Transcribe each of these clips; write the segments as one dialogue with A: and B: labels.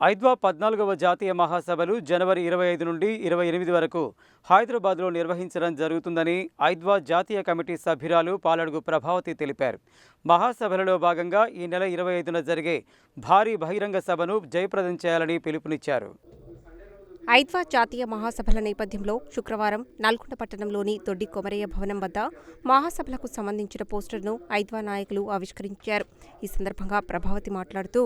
A: ఐద్వా పద్నాలుగవ జాతీయ మహాసభలు జనవరి ఇరవై ఐదు నుండి ఇరవై ఎనిమిది వరకు హైదరాబాద్లో నిర్వహించడం జరుగుతుందని ఐద్వా జాతీయ కమిటీ సభ్యురాలు పాలడుగు ప్రభావతి తెలిపారు. మహాసభలలో భాగంగా ఈ నెల ఇరవై ఐదున జరిగే భారీ బహిరంగ సభను జయప్రదం చేయాలని పిలుపునిచ్చారు.
B: ఐద్వా జాతీయ మహాసభల నేపథ్యంలో శుక్రవారం నల్గొండ పట్టణంలోని దొడ్డి కొమరయ్య భవనం వద్ద మహాసభలకు సంబంధించిన పోస్టర్ను ఐద్వా నాయకులు ఆవిష్కరించారు. ఈ సందర్భంగా ప్రభావతి మాట్లాడుతూ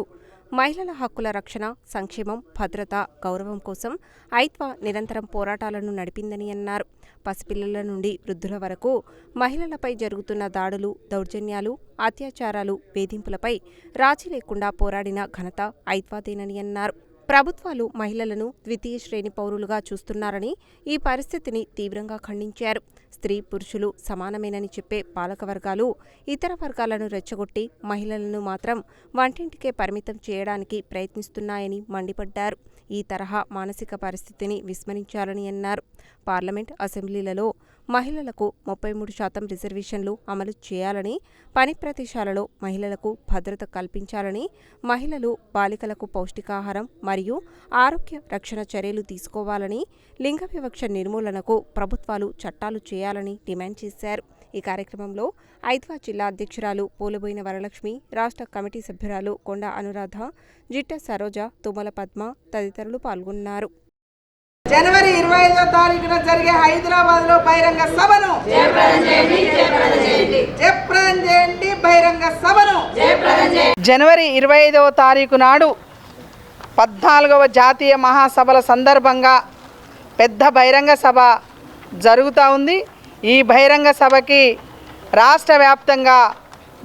B: మహిళల హక్కుల రక్షణ సంక్షేమం భద్రత గౌరవం కోసం ఐద్వా నిరంతరం పోరాటాలను నడిపిందని అన్నారు. పసిపిల్లల నుండి వృద్ధుల వరకు మహిళలపై జరుగుతున్న దాడులు దౌర్జన్యాలు అత్యాచారాలు వేధింపులపై రాజీ లేకుండా పోరాడిన ఘనత ఐద్వాదేనని అన్నారు. ప్రభుత్వాలు మహిళలను ద్వితీయ శ్రేణి పౌరులుగా చూస్తున్నారని ఈ పరిస్థితిని తీవ్రంగా ఖండించారు. స్త్రీ పురుషులు సమానమేనని చెప్పే పాలకవర్గాలు ఇతర వర్గాలను రెచ్చగొట్టి మహిళలను మాత్రం వంటింటికే పరిమితం చేయడానికి ప్రయత్నిస్తున్నాయని మండిపడ్డారు. ఈ తరహా మానసిక పరిస్థితిని విస్మరించాలని అన్నారు. పార్లమెంట్ అసెంబ్లీలలో మహిళలకు ముప్పై మూడు శాతం రిజర్వేషన్లు అమలు చేయాలని పని ప్రదేశాలలో మహిళలకు భద్రత కల్పించాలని మహిళలు బాలికలకు పౌష్టికాహారం మరియు ఆరోగ్య రక్షణ చర్యలు తీసుకోవాలని లింగ వివక్ష నిర్మూలనకు ప్రభుత్వాలు చట్టాలు చేయాలని డిమాండ్ చేశారు. ఈ కార్యక్రమంలో ఐద్వా జిల్లా అధ్యక్షురాలు పూలబోయిన వరలక్ష్మి రాష్ట్ర కమిటీ సభ్యురాలు కొండ అనురాధ జిట్ట సరోజ తుమ్మల పద్మ తదితరులు పాల్గొన్నారు.
C: జనవరి ఇరవై ఐదో తారీఖున జరిగే హైదరాబాద్లో బహిరంగ సభను. జయప్రదం చేయండి బహిరంగ సభను. జనవరి ఇరవై ఐదవ తారీఖు నాడు పద్నాలుగవ జాతీయ మహాసభల సందర్భంగా పెద్ద బహిరంగ సభ జరుగుతూ ఉంది. ఈ బహిరంగ సభకి రాష్ట్ర వ్యాప్తంగా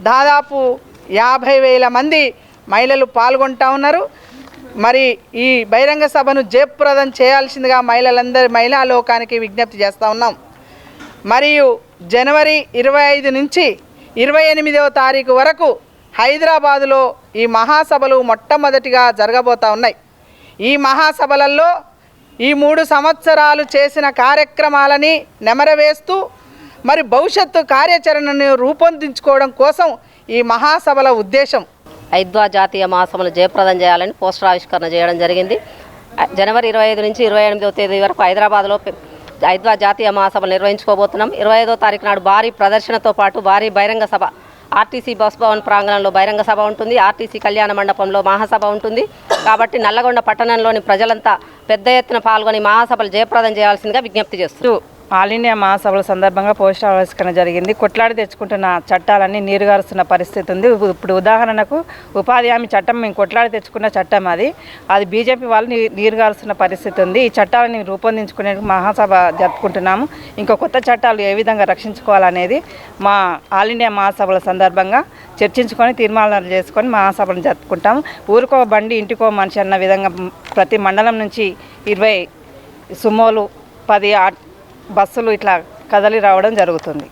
C: దాదాపు యాభై వేల మంది మహిళలు పాల్గొంటా ఉన్నారు. మరి ఈ బహిరంగ సభను జయప్రదం చేయాల్సిందిగా మహిళలందరి మహిళా లోకానికి విజ్ఞప్తి చేస్తూ ఉన్నాం. మరియు జనవరి ఇరవై ఐదు నుంచి ఇరవై ఎనిమిదవ తారీఖు వరకు హైదరాబాదులో ఈ మహాసభలు మొట్టమొదటిగా జరగబోతూ ఉన్నాయి. ఈ మహాసభలలో ఈ మూడు సంవత్సరాలు చేసిన కార్యక్రమాలని నెమరవేస్తూ మరి భవిష్యత్తు కార్యాచరణను రూపొందించుకోవడం కోసం ఈ మహాసభల ఉద్దేశం.
D: ఐద్వా జాతీయ మహాసభలు జయప్రదం చేయాలని పోస్టర్ ఆవిష్కరణ చేయడం జరిగింది. జనవరి ఇరవై ఐదు నుంచి ఇరవై ఎనిమిదవ తేదీ వరకు హైదరాబాద్లో ఐద్వా జాతీయ మహాసభలు నిర్వహించుకోబోతున్నాం. ఇరవై ఐదో తారీఖు నాడు భారీ ప్రదర్శనతో పాటు భారీ బహిరంగ సభ ఆర్టీసీ బస్ భవన్ ప్రాంగణంలో బహిరంగ సభ ఉంటుంది. ఆర్టీసీ కళ్యాణ మండపంలో మహాసభ ఉంటుంది. కాబట్టి నల్లగొండ పట్టణంలోని ప్రజలంతా పెద్ద ఎత్తున పాల్గొని మహాసభలు జయప్రదం చేయాల్సిందిగా విజ్ఞప్తి చేస్తూ
E: ఆల్ ఇండియా మహాసభల సందర్భంగా పోస్టర్ ఆవిష్కరణ జరిగింది. కొట్లాడి తెచ్చుకుంటున్న చట్టాలన్నీ నీరుగారుస్తున్న పరిస్థితి ఉంది. ఇప్పుడు ఉదాహరణకు ఉపాధి హామీ చట్టం మేము కొట్లాడి తెచ్చుకున్న చట్టం అది. అది బీజేపీ వాళ్ళు నీరుగారుస్తున్న పరిస్థితి ఉంది. ఈ చట్టాలని రూపొందించుకునే మహాసభ జరుపుకుంటున్నాము. ఇంకా కొత్త చట్టాలు ఏ విధంగా రక్షించుకోవాలనేది మా ఆల్ ఇండియా మహాసభల సందర్భంగా చర్చించుకొని తీర్మానాలు చేసుకొని మహాసభను జరుపుకుంటాము. ఊరికో బండి ఇంటికో మనిషి అన్న విధంగా ప్రతి మండలం నుంచి ఇరవై సుమోలు పది ఆ- బస్సులు ఇట్లా కదలి రావడం జరుగుతుంది.